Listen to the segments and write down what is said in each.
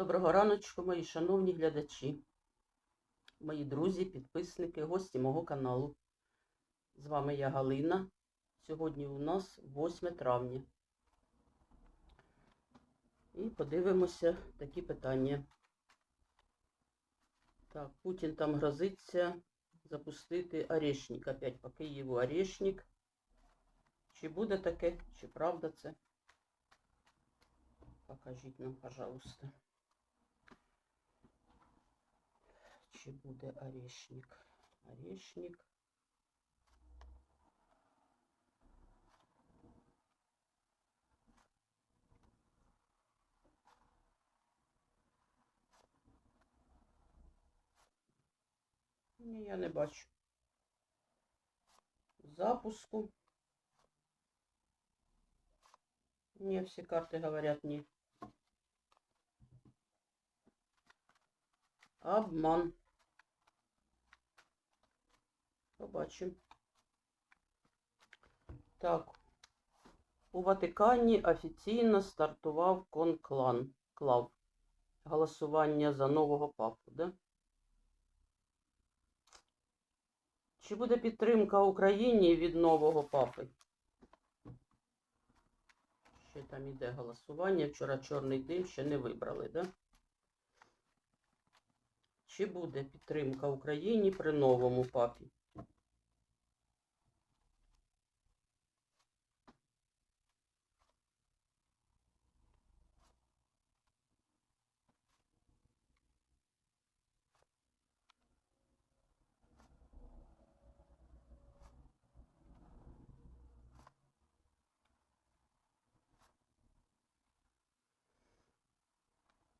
Доброго раночку, мої шановні глядачі, мої друзі, підписники, гості мого каналу. З вами я Галина. Сьогодні у нас 8 травня. І подивимося такі питання. Так, Путін там грозиться запустити орешник. Опять по Києву орешник. Чи буде таке, чи правда це? Покажіть нам, пожалуйста. Чи буде орешник? Орешник. Ні, я не бачу. Запуску. Ні, всі карти говорять ні. Обман. Побачимо. Так. У Ватикані офіційно стартував конклан. Клав. Голосування за нового папу, да? Чи буде підтримка Україні від нового папи? Ще там іде голосування. Вчора чорний дим ще не вибрали, да? Чи буде підтримка Україні при новому папі?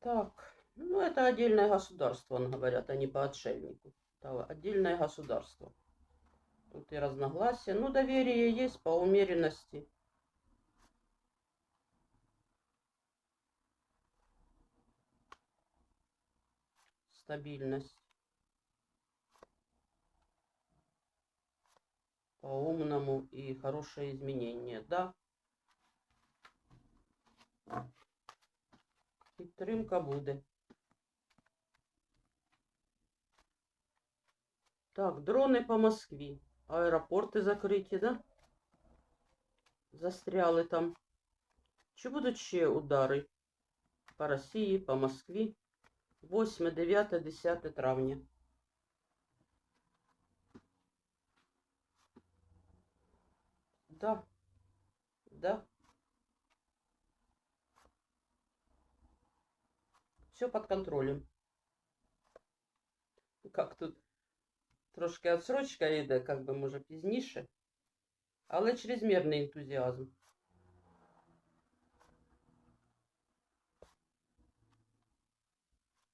Так, ну это отдельное государство, говорят, а не по отшельнику. Это отдельное государство. Тут и разногласия. Ну, доверие есть по умеренности. Стабильность. По-умному и хорошее изменение. Да. Підтримка буде. Так, дрони по Москві. Аеропорти закриті, да? Застряли там. Чи будуть ще удари по Росії, по Москві? 8, 9, 10 травня. Да. Да. Все под контролем. Как тут трошки отсрочка йде, как би, може, пізніше. Але чрезмірний ентузіазм.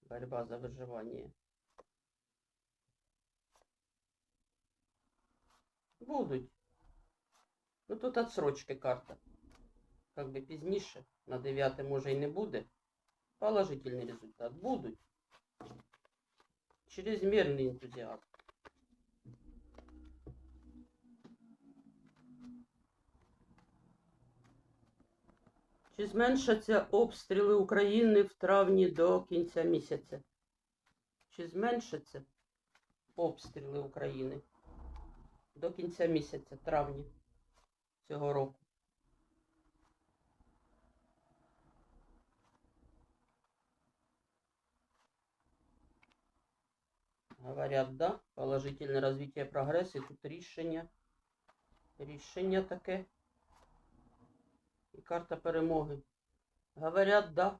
Борьба за выживание. Будуть. Ну тут отсрочки карта. Как би пізніше. На 9 може і не буде. Положительный результат. Будут. Чрезмерный энтузиазм. Чи зменшаться обстріли України в травні до кінця місяця? Чи зменшаться обстріли України до кінця місяця, травня цього року? Говорят, да, положительне развитие прогресс, і тут рішення. Рішення таке. І карта перемоги. Говорят, да.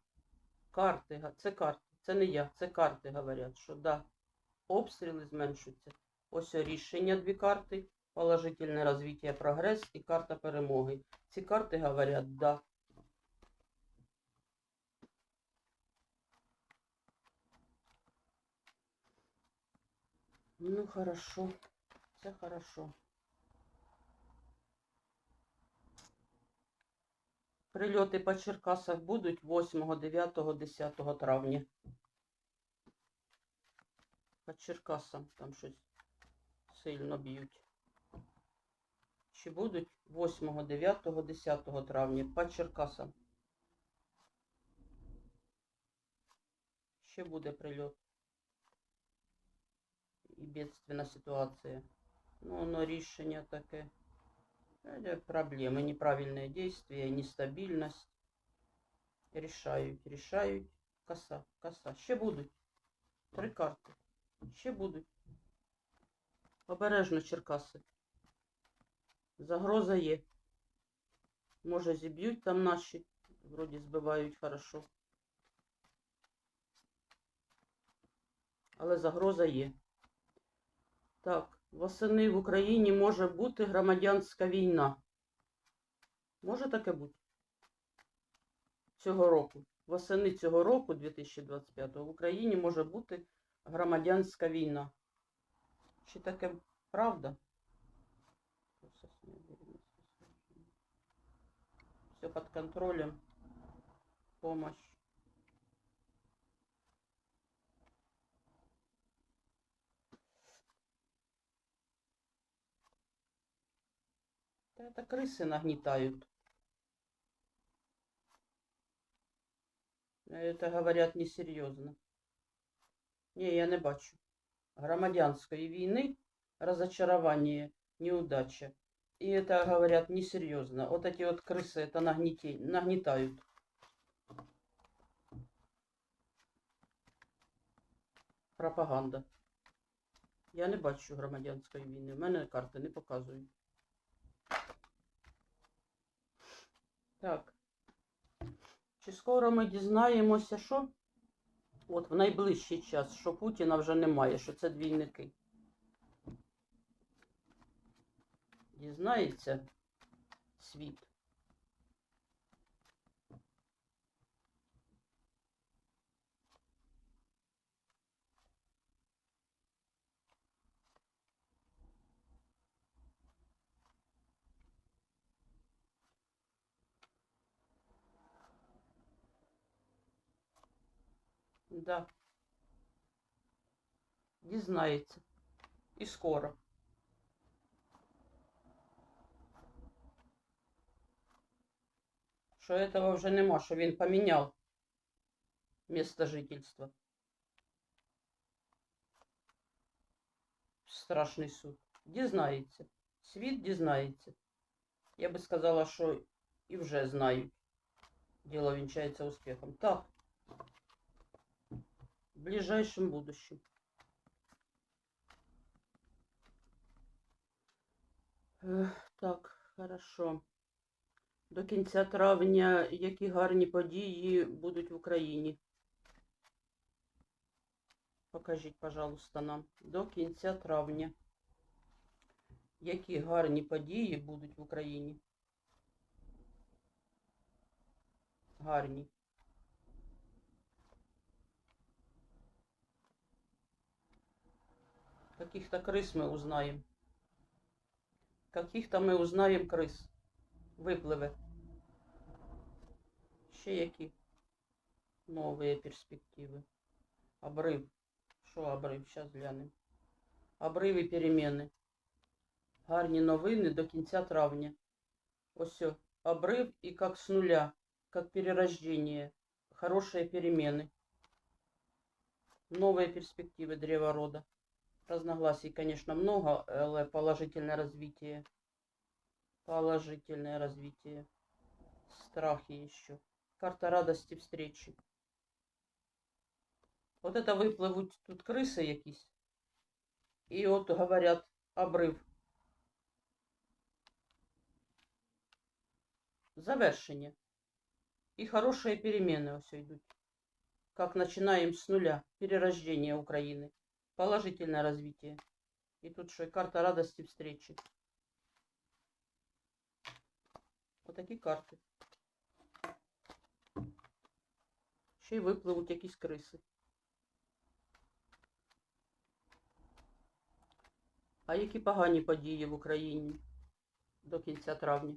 Карти, це карти, це не я, це карти говорять, що да. Обстріли зменшуються. Ось рішення дві карти. Положительне развитие прогрес і карта перемоги. Ці карти говорять, да. Ну, хорошо. Це хорошо. Прильоти по Черкасах будуть 8, 9, 10 травня. По Черкасам там щось сильно б'ють. Чи будуть 8, 9, 10 травня по Черкасам? Ще буде прильот. І бедственна ситуація. Ну, воно рішення таке. Это проблемы, неправильное действие, нестабильность. Рішають, рішають. Коса, коса. Ще будуть. Три карти. Ще будуть. Обережно, Черкаси. Загроза є. Може, зіб'ють там наші. Вроді збивають хорошо. Але загроза є. Так, восени в Україні може бути громадянська війна. Може таке бути? Цього року. Восени цього року, 2025, в Україні може бути громадянська війна. Чи таке правда? Все под контролем. Помощь. Да это крысы нагнетают. Это говорят несерйозно. Ні, я не бачу. Громадянської війни, разочарование, неудача. И это говорят несерьезно. Вот эти вот крысы это нагнете... нагнетают. Пропаганда. Я не бачу громадянської війни. У мене карти не показують. Так. Чи скоро ми дізнаємося, що? От в найближчий час, що Путіна вже немає, що це двійники. Дізнається світ. Да. Дізнається. І скоро. Що этого вже нема, що він поміняв місто жительства. Страшний суд. Дізнається. Світ дізнається. Я би сказала, що і вже знають. Діло вінчається успіхом. Так. В ближайшем будущем. Так, хорошо. До кінця травня які гарні події будуть в Україні? Покажіть, пожалуйста, нам. До кінця травня. Які гарні події будуть в Україні? Гарні. Каких-то крыс мы узнаем. Каких-то мы узнаем крыс. Випливе. Ще які нові перспективи. Обрив. Що обрив? Зараз глянемо. Обрив і переміни. Гарні новини до кінця травня. Ось о, обрив і як з нуля, як перерождение. Хорошие перемены. Новые перспективы древа рода. Разногласий, конечно, много, але положительное развитие. Положительное развитие. Страхи еще. Карта радости встречи. Вот это випливуть тут криси якісь. І от говорять обрив. Завершення. И хорошие перемены ось идут. Как начинаем с нуля. Перерождение Украины. Положительное развитие. И тут что, и карта радости встречи. Вот такі карти. Ще й випливуть якісь криси. А які погані події в Україні до кінця травня?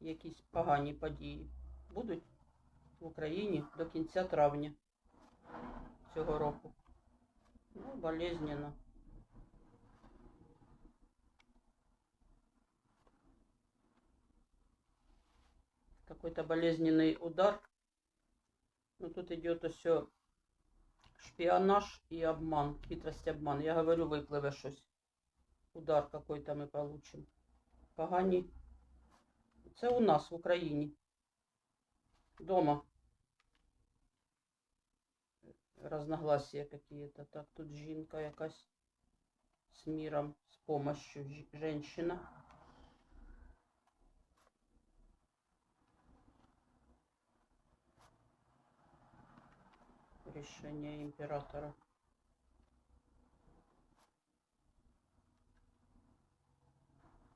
Якісь погані події будуть в Україні до кінця травня цього року. Ну, болезненно. Какой-то болезненный удар Ну тут идет все шпионаж и обман, хитрость обман. Я говорю, випливе щось. Удар какой-то ми получим. Погані. Це у нас в Україні. Дома. Разногласия какие-то. Так, тут жінка якась з миром, з помощью. Женщина. Решение императора.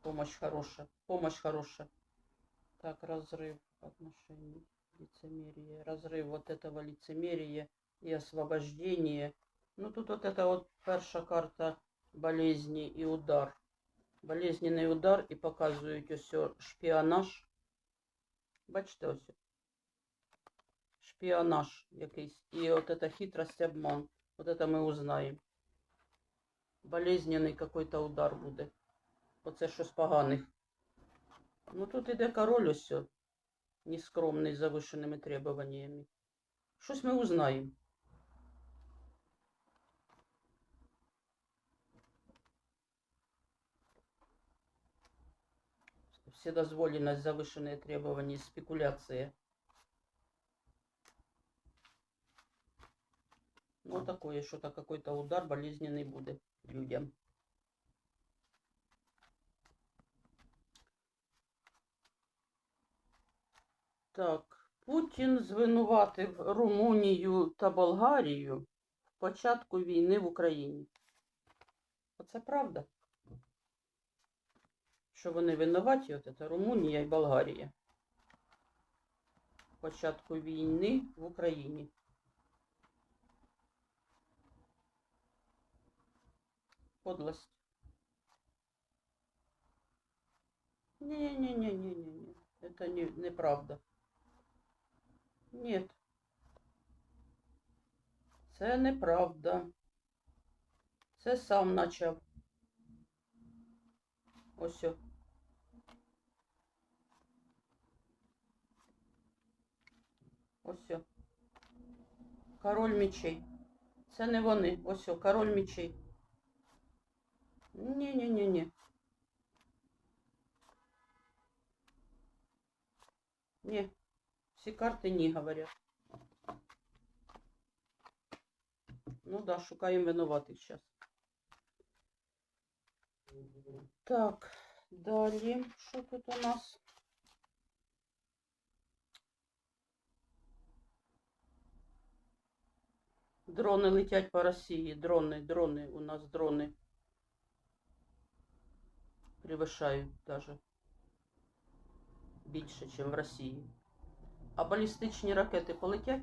Помощь хорошая. Помощь хорошая. Так, разрыв отношений. Лицемерие. Разрыв вот этого лицемерия и освобождение. Ну, тут вот это вот перша карта болезни и удар. Болезненний удар і показують ось о шпіонаж. Бачите ось. Шпіонаж якийсь. І от эта хитрость, обман. Вот это ми узнаємо. Болезненний какой-то удар буде. Оце щось поганих. Ну тут іде король ось. о, Нескромний з завишеними требуваннями. Щось ми узнаємо. Вседозволенность, завышенные требования, спекуляция. Ну, такое, что-то какой-то удар болезненный будет людям. Так, Путін звинуватив Румунію та Болгарію в початку війни в Україні. Оце правда? Що вони винуваті, от це Румунія і Болгарія. Початку війни в Україні. Подлость. Не-не-не-не-не-не. Это не, неправда. Нет. Це неправда. Це сам почав. Ось. Ось. о. Король мечей. Це не вони. Ось король мечей. Ні-ні-ні-ні. Ні. Всі карти ні, говорять. Ну да, шукаємо винуватих зараз. Так, далі. Що тут у нас? Дрони летять по Росії. Дрони, дрони, у нас дрони. Превышають даже більше, ніж в Росії. А балістичні ракети полетять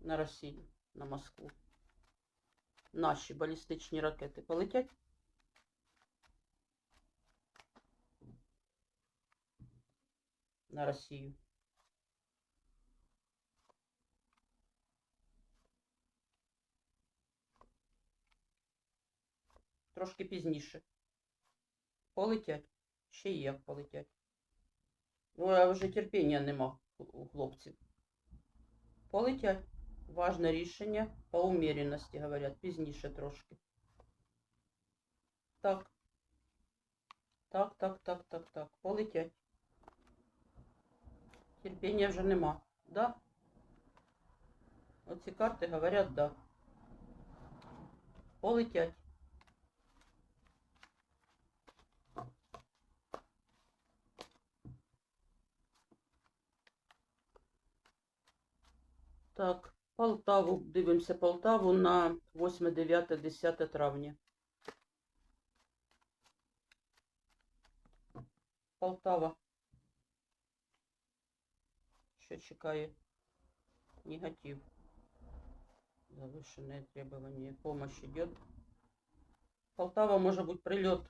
на Росію, на Москву. Наші балістичні ракети полетять. На Росію. Трошки пізніше. Полетять. Ще й як полетять. Ну, а вже терпіння нема у- у хлопців. Полетять. Важне рішення по уміряності, говорять, пізніше трошки. Так. Так, так, так, так, так. Полетять. Терпіння вже нема. Да? Оці карти говорять да. Полетять. Так, Полтаву, дивимося Полтаву на 8, 9, 10 травня. Полтава. Що чекає? Негатив. Завышенные требования. Помощь идет. Полтава может быть прилет.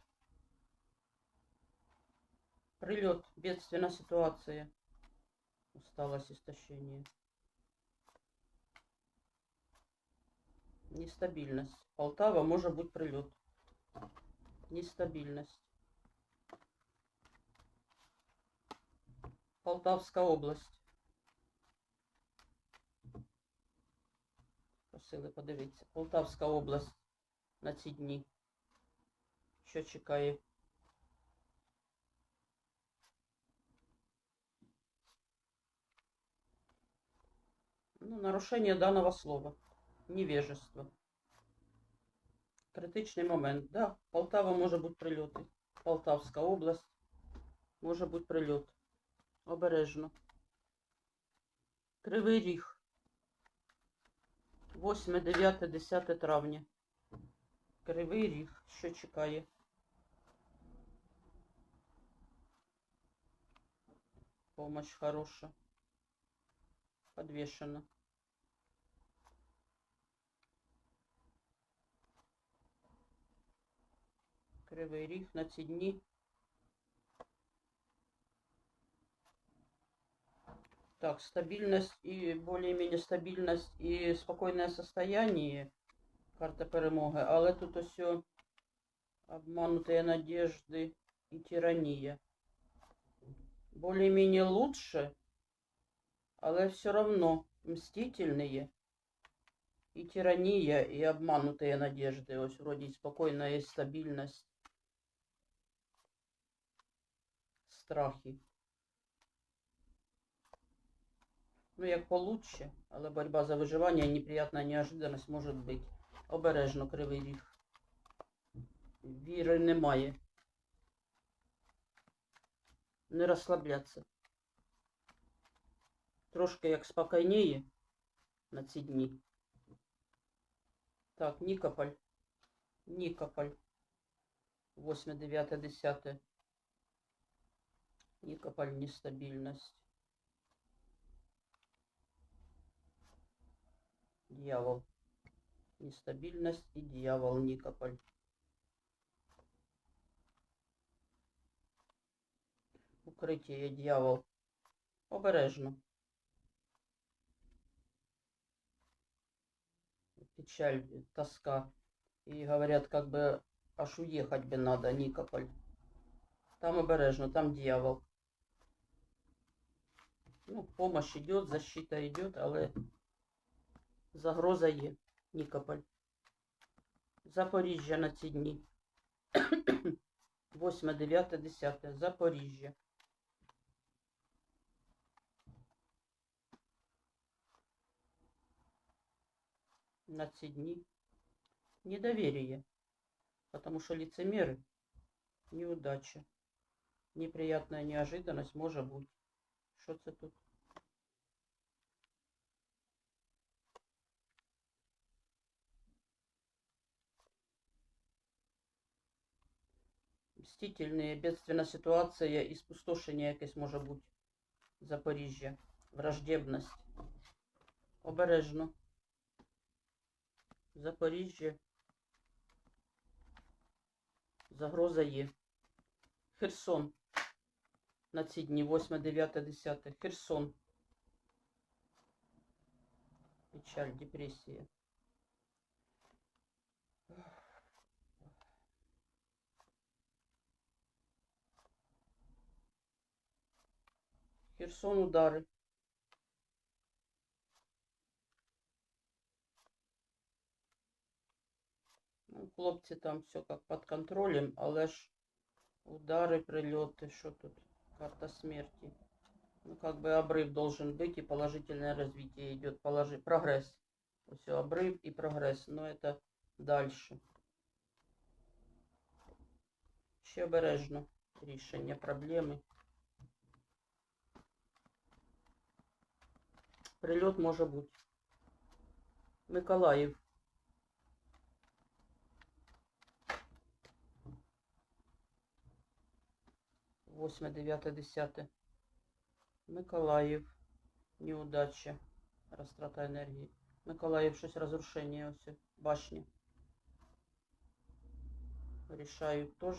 Прилет. Бедственная ситуация. Усталость, истощение. Нестабильность. Полтава может быть, прилет. Нестабильность. Полтавская область. Просили подавить. Полтавская область на ці дни. Що чекаю? Ну, нарушение данного слова. Невежество. Критичний момент. Да, Полтава може бути прильоти. Полтавська область. Може бути прильот. Обережно. Кривий Ріг. 8, 9, 10 травня. Кривий Ріг. Що чекає? Помощь хороша. Подвешена. Кривий Ріг на ці дні. Так, стабильность и более-менее стабильность и спокойное состояние. Карта перемоги. Але тут ось обманутые надежды и тирания. Более-менее лучше, але все равно мстительные. И тирания, и обманутые надежды. Ось вроде и спокойная стабильность. Страхи. Ну, як получше, але боротьба за виживання і неприятна неожиданность може бути. Обережно кривий ріг. Віри немає. Не розслаблятися. Трошки як спокійніє на ці дні. Так, Нікополь. Нікополь. 8, 9, 10. Нікополь нестабільність. Дьявол. Нестабильность и дьявол Никополь. Укрытие дьявол. Обережно. Печаль, тоска. И говорят, как бы аж уехать бы надо, Никополь. Там обережно, там дьявол. Ну, помощь идет, защита идет, але Загроза є. Нікополь. Запоріжжя на ці дні. 8, 9, 10. Запоріжжя. На ці дні. Недоверие. Потому что лицемеры. Неудача. Неприятная неожиданность може бути. Що це тут? Мстительные, бедственна ситуація і спустошення якесь може бути. Запоріжжя. Враждебність. Обережно. Запоріжжя. Загроза є. Херсон. На ці дні 8, 9, 10. Херсон. Печаль, депресія. Херсон удари. Ну, хлопці там все як під контролем, але ж удари, прильоти, що тут? Карта смерти. Ну, как бы обрыв должен быть и положительное развитие идет, положи, прогресс. Все, обрыв и прогресс, но это дальше. Ще обережно рішення проблеми. Прильот може бути. Миколаїв. Восьме, дев'яте, десяте. Миколаїв. Неудача. Розтрата енергії. Миколаїв щось розрушення ось башні. Рішають теж.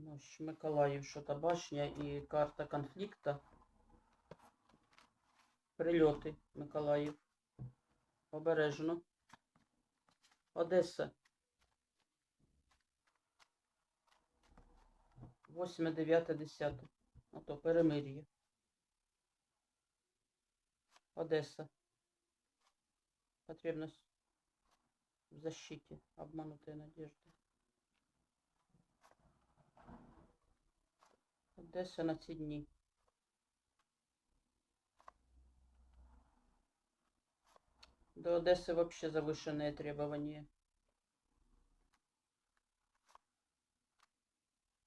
Ночь Миколаїв, що-то башня і карта конфлікта. Прильоти Миколаїв. Обережно. Одеса. 8, 9, 10. А то перемир'я. Одесса. Потребность в защите. Обманутые надежды. Одесса на ці дні. До Одессы вообще завышенные требования.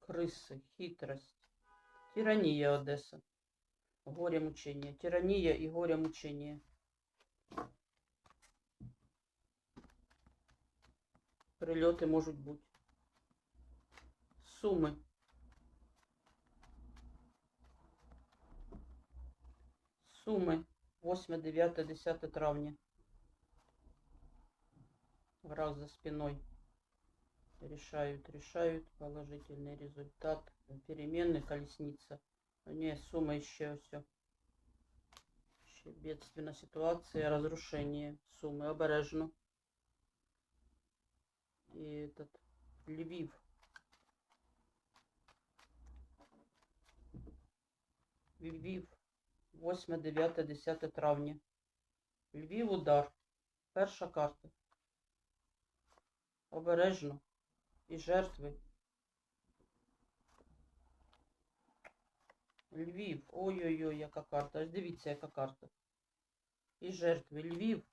Крысы, хитрость. Тирания Одесса. Горе мучение. Тирания и горе мучение. Прильоти можуть бути. Суми. Суми. 8, 9, 10 травня. Враг за спиной. Решают, решают. Положительный результат. Перемены, колесница. Не, сумма еще все. Ще бедственна ситуация, разрушение суммы. Обережно. И этот Львив. Львів. 8, 9, 10 травня. Львів удар. Перша карта. Обережно. І жертви. Львів. Ой-ой-ой, яка карта. Ось дивіться, яка карта. І жертви. Львів.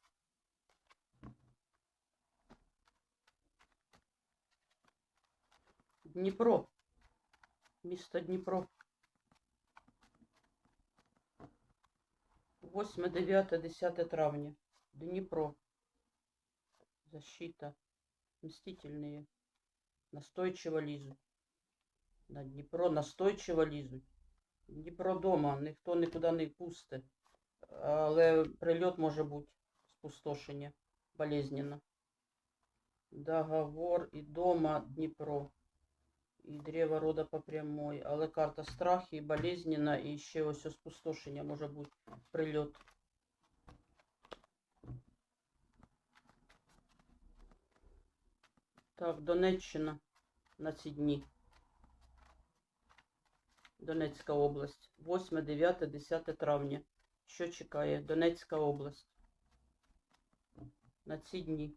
Дніпро. Місто Дніпро. 8, 9, 10 травня. Дніпро. Защита. Мстительные. Настойчиво лізуть. На Дніпро настойчиво лізуть. Дніпро дома, ніхто нікуди не пусте. Але прильот може бути спустошення. Болезненно. Договор і дома Дніпро. І древо рода по прямой. Але карта страхи, і болезненно, і ще ось спустошення може бути прильот. Так, Донеччина на ці дні. Донецька область. 8, 9, 10 травня. Що чекає? Донецька область. На ці дні.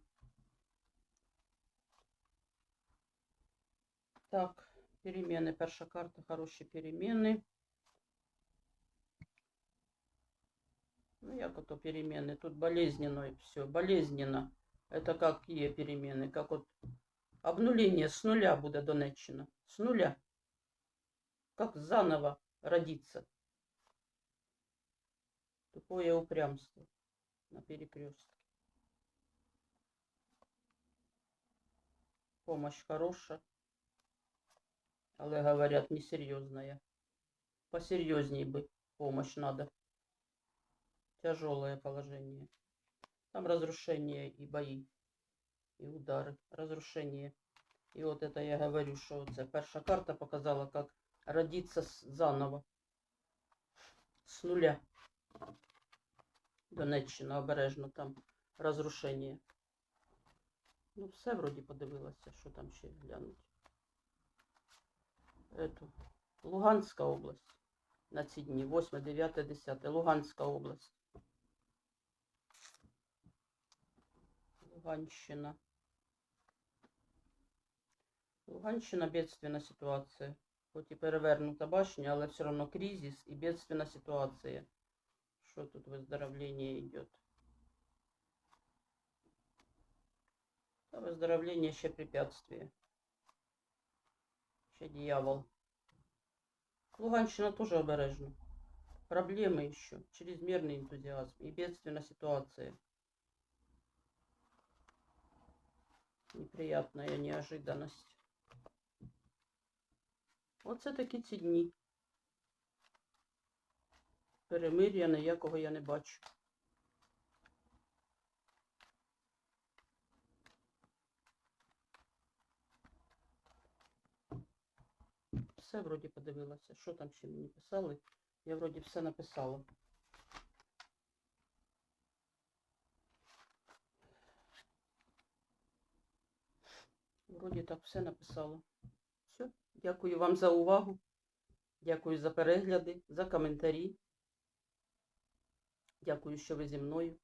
Так, перемены. Перша карта, хороші перемены. Ну, як ото перемены? Тут болезненно и все. Болезненно. Это какие перемены? Как вот обнуление с нуля будет Донеччина. С нуля. Как заново родиться. Тупое упрямство на перекрестке. Помощь хорошая. Але говорят, несерьезная. Посерьезней бы помощь надо. Тяжелое положение. Там разрушение и бои, и удары. Разрушение. И вот это я говорю, что це перша карта показала, как родиться заново. С нуля. Донеччина, обережно там разрушение. Ну, все вроді подивилася, що там ще глянуть. Эту. Луганська область. На ці дні. 8, 9, 10. Луганська область. Луганщина. Луганщина бедственна ситуація. Хоч і перевернута башня, але все одно кризис і бедственна ситуація. Що тут выздоровление йде? Та выздоровление ще препятствие. Ще дьявол. Луганщина тоже обережна. Проблемы еще, чрезмерный энтузиазм и бедственная ситуация. Неприятная неожиданность. Оце такі ці дні. Перемир'я ніякого я не бачу. Все вроді подивилася. Що там ще мені писали? Я вроді все написала. Вроді так все написала. Все. Дякую вам за увагу. Дякую за перегляди, за коментарі. Дякую, що ви зі мною.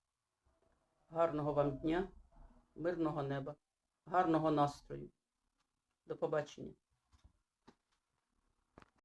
Гарного вам дня, мирного неба, гарного настрою. До побачення.